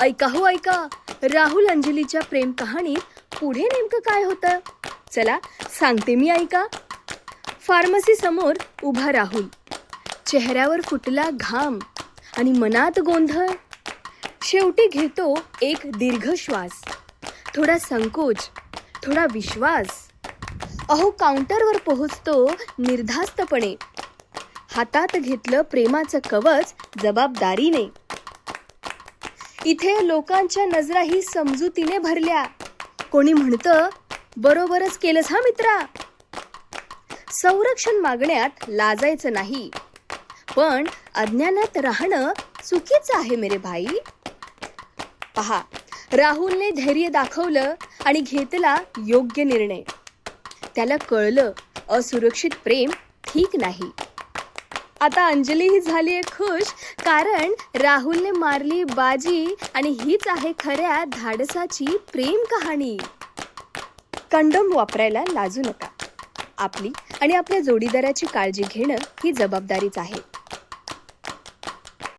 ऐका हो ऐका. राहुल अंजलीच्या प्रेम कहाणीत पुढे नेमकं काय होतं? चला सांगते मी ऐका. फार्मसी समोर उभा राहुल. चेहऱ्यावर फुटला घाम आणि मनात गोंधळ. शेवटी घेतो एक दीर्घ श्वास. थोडा संकोच थोडा विश्वास. अहो काउंटरवर पोहोचतो निर्धास्तपणे. हातात घेतलं प्रेमाचं कवच जबाबदारीने. इथे लोकांच्या नजराही समजुतीने भरल्या. कोणी म्हणतं बरोबरच केलंस हा मित्रा. संरक्षण मागण्यात लाजायचं नाही. पण अज्ञानात राहणं चुकीचं आहे मेरे भाई. पहा राहुलने धैर्य दाखवलं आणि घेतला योग्य निर्णय. त्याला कळलं असुरक्षित प्रेम ठीक नाही. आता अंजली ही झाली आहे खुश कारण राहुलने मारली बाजी आणि हीच आहे खऱ्या धाडसाची प्रेम कहाणी. कंडोम वापरायला लाजू नका. आपली आणि आपल्या जोडीदाराची काळजी घेणं ही जबाबदारीच आहे.